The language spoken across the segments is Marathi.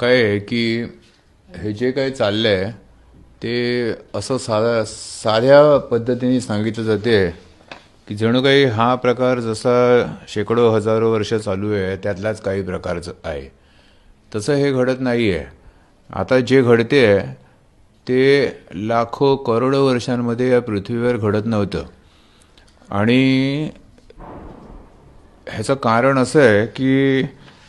काय आहे की हे जे काही चाललंय ते असं साधा साध्या पद्धतीने सांगितलं जाते की जणू काही हा प्रकार जसा शेकडो हजारो वर्ष चालू आहे त्यातलाच काही प्रकारचं आहे. तसं हे घडत नाही आहे आता जे घडते आहे ते लाखो करोडो वर्षांमध्ये या पृथ्वीवर घडत नव्हतं. आणि ह्याचं कारण असं आहे की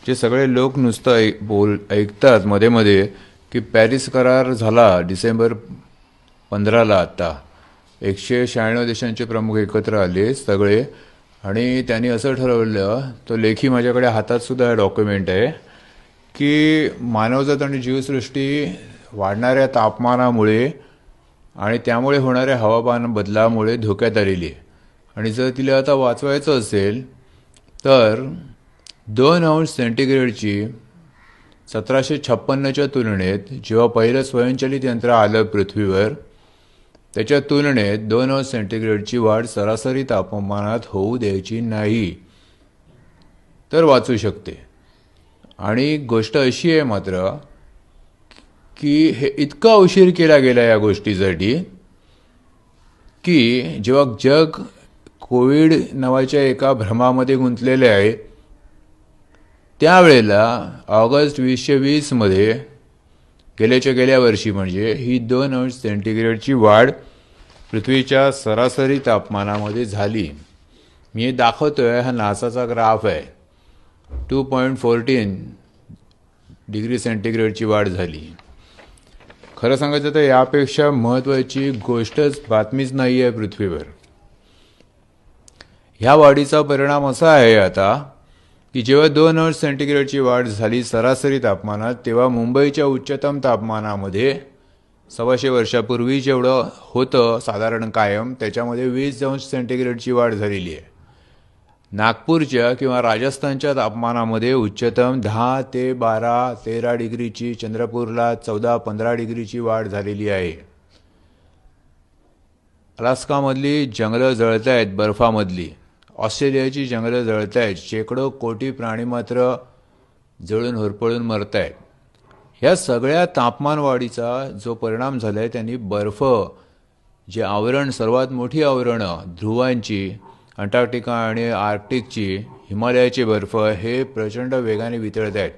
जे सगळे लोक नुसतं ऐ बोल ऐकतात मध्ये मध्ये की पॅरिस करार झाला डिसेंबर पंधराला आत्ता एकशे शहाण्णव देशांचे प्रमुख एकत्र आले सगळे. आणि त्यांनी असं ठरवलं तो लेखी माझ्याकडे हातात सुद्धा डॉक्युमेंट आहे की मानवजात आणि जीवसृष्टी वाढणाऱ्या तापमानामुळे आणि त्यामुळे होणाऱ्या हवामान बदलामुळे धोक्यात आलेली आहे. आणि जर तिला आता वाचवायचं असेल तर दोन अंश सेंटीग्रेडची सतराशे छप्पन्नच्या तुलनेत जेव्हा पहिलं स्वयंचलित यंत्र आलं पृथ्वीवर त्याच्या तुलनेत दोन अंश सेंटीग्रेडची वाढ सरासरी तापमानात होऊ द्यायची नाही. तर वाचू शकते. आणि गोष्ट अशी आहे मात्र की हे इतका उशीर केला गेला या गोष्टीसाठी की जेव्हा जग कोविड नावाच्या एका भ्रमामध्ये गुंतलेले आहे त्यावेळेला ऑगस्ट वीसशे वीसमध्ये गेल्याच्या गेल्या वर्षी म्हणजे ही दोन अंश सेंटीग्रेडची वाढ पृथ्वीच्या सरासरी तापमानामध्ये झाली. मी दाखवतोय हा नासाचा ग्राफ आहे. टू पॉईंट फोर्टीन डिग्री सेंटीग्रेडची वाढ झाली. खरं सांगायचं तर यापेक्षा महत्त्वाची गोष्टच बातमीच नाही आहे पृथ्वीवर. ह्या वाढीचा परिणाम असा आहे आता की जेव्हा दोन अंश सेंटीग्रेडची वाढ झाली सरासरी तापमानात तेव्हा मुंबईच्या उच्चतम तापमानामध्ये सव्वाशे वर्षापूर्वी जेवढं होतं साधारण कायम त्याच्यामध्ये वीस अंश सेंटीग्रेडची वाढ झालेली आहे. नागपूरच्या किंवा राजस्थानच्या तापमानामध्ये उच्चतम दहा ते बारा तेरा डिग्रीची चंद्रपूरला चौदा पंधरा डिग्रीची वाढ झालेली आहे. अलास्कामधली जंगलं जळत आहेत बर्फामधली. ऑस्ट्रेलियाची जंगलं जळत आहेत शेकडो कोटी प्राणी मात्र जळून होरपळून मरत आहेत ह्या सगळ्या तापमानवाढीचा जो परिणाम झाला आहे त्यांनी बर्फ जे आवरण सर्वात मोठी आवरणं ध्रुवांची अंटार्क्टिका आणि आर्क्टिकची हिमालयाचे बर्फ हे प्रचंड वेगाने वितळत आहेत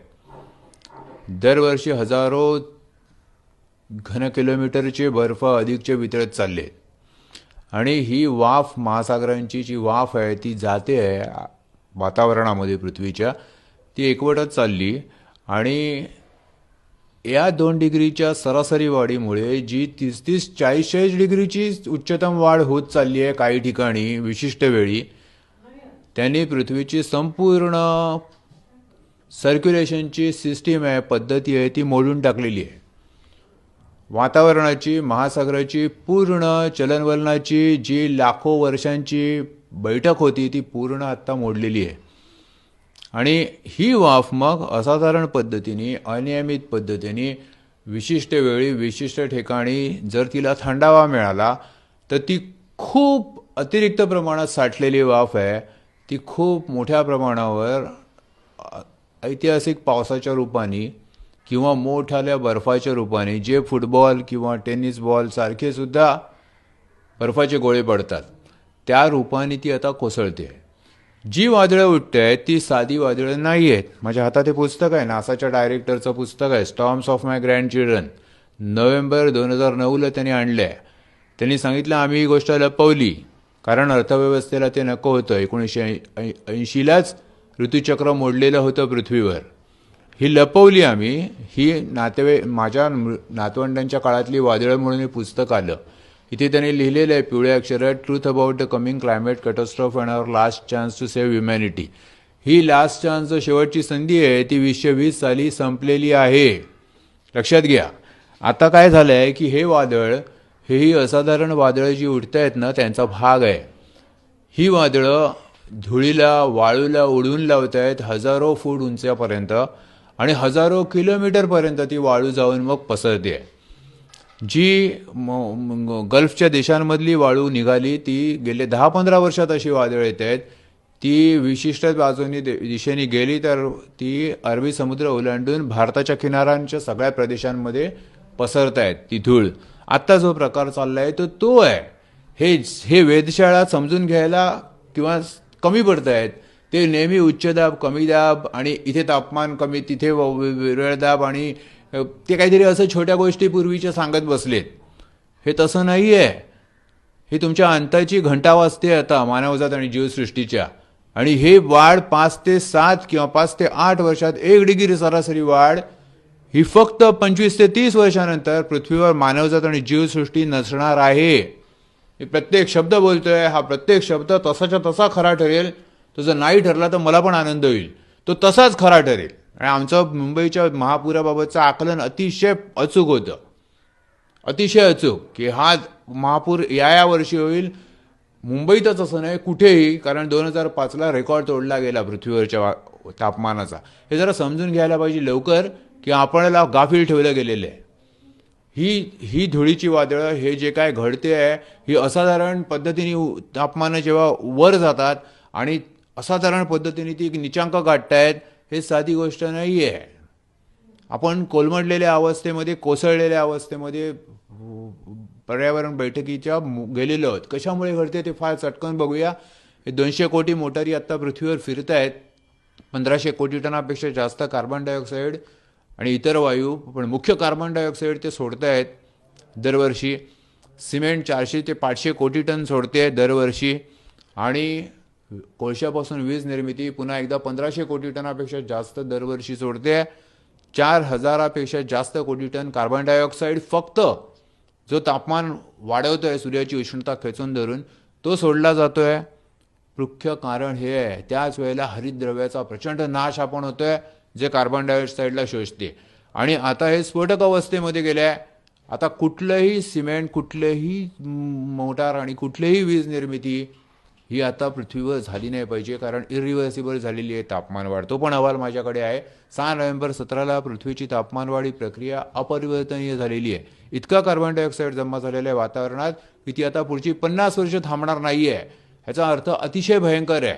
दरवर्षी हजारो घन किलोमीटरचे बर्फ अधिकचे वितळत चालले आहेत आणि ही वाफ महासागरांची जी वाफ आहे ती जाते आहे वातावरणामध्ये पृथ्वीच्या ती एकवटत चालली. आणि या दोन डिग्रीच्या सरासरी वाढीमुळे जी तीस तीस चाळीस चाळीस डिग्रीची उच्चतम वाढ होत चालली आहे काही ठिकाणी विशिष्ट वेळी त्यांनी पृथ्वीची संपूर्ण सर्क्युलेशनची सिस्टीम आहे पद्धती आहे ती मोडून टाकलेली आहे. वातावरणाची महासागराची पूर्ण चलनवलनाची जी लाखो वर्षांची बैठक होती ती पूर्ण आत्ता मोडलेली आहे. आणि ही वाफ मग असाधारण पद्धतीने अनियमित पद्धतीने विशिष्ट वेळी विशिष्ट ठिकाणी जर तिला थंडावा मिळाला तर ती खूप अतिरिक्त प्रमाणात साठलेली वाफ आहे. ती खूप मोठ्या प्रमाणावर ऐतिहासिक पावसाच्या रूपाने किंवा मोठाल्या बर्फाच्या रूपाने जे फुटबॉल किंवा टेनिस बॉल सारखे सुद्धा बर्फाचे गोळे पडतात त्या रूपाने ती आता कोसळते. जी वादळं उठते आहेत ती साधी वादळं नाही आहेत. माझ्या हातात हे पुस्तक आहे नासाच्या डायरेक्टरचं पुस्तक आहे storms of my grandchildren November दोन हजार नऊला त्यांनी आणलं आहे त्यांनी सांगितलं आम्ही ही गोष्ट लपवली. कारण अर्थव्यवस्थेला ते नको होतं. एकोणीसशे ऐंशीलाच ऋतुचक्र मोडलेलं होतं पृथ्वीवर. ही लपवली आम्ही. ही नातेवाई माझ्या नातवंडांच्या काळातली वादळं म्हणून हे पुस्तक आलं. इथे त्यांनी लिहिलेलं आहे पिवळ्या अक्षरात truth about the coming climate catastrophe and our last chance to save humanity he last chance शेवटची संधी आहे ती वीसशे वीस साली संपलेली आहे. लक्षात घ्या. आता काय झालं आहे की हे वादळ हे ही असाधारण वादळं जी उठत आहेत ना त्यांचा भाग आहे. ही वादळं धुळीला वाळूला उडून लावत आहेत हजारो फूट उंचापर्यंत. आणि हजारो किलोमीटरपर्यंत ती वाळू जाऊन मग पसरते. आहे जी गल्फच्या देशांमधली वाळू निघाली ती गेले दहा पंधरा वर्षात अशी वादळ येत. आहेत ती विशिष्ट बाजूनी दिशेने गेली तर ती अरबी समुद्र ओलांडून भारताच्या किनाऱ्यांच्या सगळ्या प्रदेशांमध्ये पसरत आहेत ती धूळ. आत्ता जो प्रकार चालला आहे तो तो आहे. हे हे वेधशाळा समजून घ्यायला किंवा कमी पडत आहेत ते नेहमी उच्च दाब कमी दाब आणि इथे तापमान कमी तिथे व- विरळ दाब आणि ते काहीतरी असं छोट्या गोष्टी पूर्वीच्या सांगत बसलेत. हे तसं नाही आहे ही तुमच्या अंताची घंटा वाजते आता मानवजात आणि जीवसृष्टीच्या. आणि हे वाढ पाच ते सात किंवा पाच ते आठ वर्षात एक डिग्री सरासरी वाढ ही फक्त पंचवीस ते तीस वर्षानंतर पृथ्वीवर मानवजात आणि जीवसृष्टी नसणार आहे. प्रत्येक शब्द बोलतोय हा प्रत्येक शब्द तसाच्या तसा खरा ठरेल. तो जर नाही ठरला तर मला पण आनंद होईल. तो तसाच खरा ठरेल. आणि आमचं मुंबईच्या महापुराबाबतचं आकलन अतिशय अचूक होतं. अतिशय अचूक की हा महापूर या या वर्षी होईल. मुंबईतच असं नाही कुठेही कारण दोन हजार पाचला रेकॉर्ड तोडला गेला पृथ्वीवरच्या वा- तापमानाचा. हे जरा समजून घ्यायला पाहिजे लवकर की आपल्याला गाफील ठेवलं गेलेलं आहे. ही ही धुळीची वादळं हे जे काय घडते आहे ही असाधारण पद्धतीने उ- तापमानं जेव्हा वर जातात आणि असाधारण पद्धतीने ती निचांक गाठतायत हे साधी गोष्ट नाही आहे आपण कोलमडलेल्या अवस्थेमध्ये कोसळलेल्या अवस्थेमध्ये पर्यावरण बैठकीच्या गेलेलो आहोत. कशामुळे घडते ते फार चटकन बघूया. हे दोनशे कोटी मोटारी आत्ता पृथ्वीवर फिरत आहेत पंधराशे कोटी टनापेक्षा जास्त कार्बन डायऑक्साईड आणि इतर वायू पण मुख्य कार्बन डायऑक्साईड ते सोडत आहेत दरवर्षी. सिमेंट चारशे ते पाचशे कोटी टन सोडते दरवर्षी. आणि कोळशापासून वीज निर्मिती पुन्हा एकदा पंधराशे कोटी टनापेक्षा जास्त दरवर्षी सोडते. चार हजारापेक्षा जास्त कोटी टन कार्बन डायऑक्साईड फक्त जो तापमान वाढवतो आहे सूर्याची उष्णता खेचून धरून तो सोडला जातो आहे मुख्य कारण हे आहे. त्याच वेळेला हरितद्रव्याचा प्रचंड नाश आपण होतो आहे जे कार्बन डायऑक्साईडला शोषते. आणि आता हे स्फोटक अवस्थेमध्ये गेले आहे. आता कुठलंही सिमेंट कुठलंही मोटार आणि कुठलीही वीज निर्मिती ही आता पृथ्वीवर झाली नाही पाहिजे कारण इरिव्हर्सिबल झालेली आहे तापमान वाढ. तो पण अहवाल माझ्याकडे आहे. सहा नोव्हेंबर सतराला पृथ्वीची तापमानवाढी प्रक्रिया अपरिवर्तनीय झालेली आहे. इतका कार्बन डायऑक्साईड जमा झालेला आहे वातावरणात की ती आता पुढची पन्नास वर्ष थांबणार नाही आहे ह्याचा अर्थ अतिशय भयंकर आहे.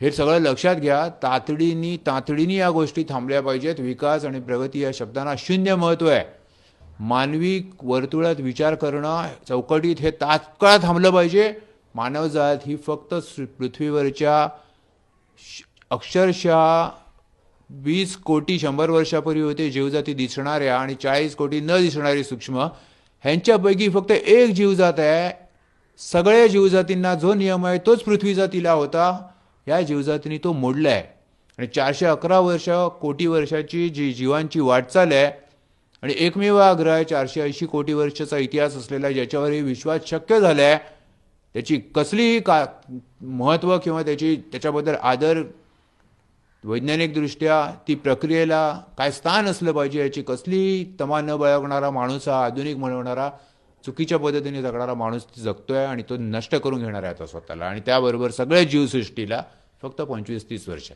हे सगळं लक्षात घ्या. तातडीनी तातडीने या गोष्टी थांबल्या पाहिजेत. विकास आणि प्रगती या शब्दांना शून्य महत्त्व आहे. मानवी वर्तुळात विचार करणं चौकटीत हे तात्काळ थांबलं पाहिजे. मानवजात ही फक्त पृथ्वीवरच्या श- अक्षरशः वीस कोटी शंभर वर्षापूर्वी होते जीवजाती दिसणाऱ्या आणि चाळीस कोटी न दिसणारी सूक्ष्म. ह्यांच्यापैकी फक्त एक जीवजात आहे. सगळ्या जीवजातींना जो नियम आहे तोच पृथ्वीजातीला होता. या जीवजातीने तो मोडला आहे. आणि चारशे अकरा वर्ष कोटी वर्षाची जी जीवांची वाटचाल आहे आणि एकमेव आग्रह आहे चारशे ऐंशी कोटी वर्षाचा इतिहास असलेला ज्याच्यावर हे विश्वास शक्य झाला आहे त्याची कसलीही का महत्त्व किंवा त्याची त्याच्याबद्दल आदर वैज्ञानिकदृष्ट्या ती प्रक्रियेला काय स्थान असलं पाहिजे याची कसलीही तमा न बाळगणारा माणूस हा आधुनिक म्हणवणारा चुकीच्या पद्धतीने जगणारा माणूस जगतोय आणि तो नष्ट करून घेणार आहे आता स्वतःला. आणि त्याबरोबर सगळ्या जीवसृष्टीला फक्त पंचवीस तीस वर्ष.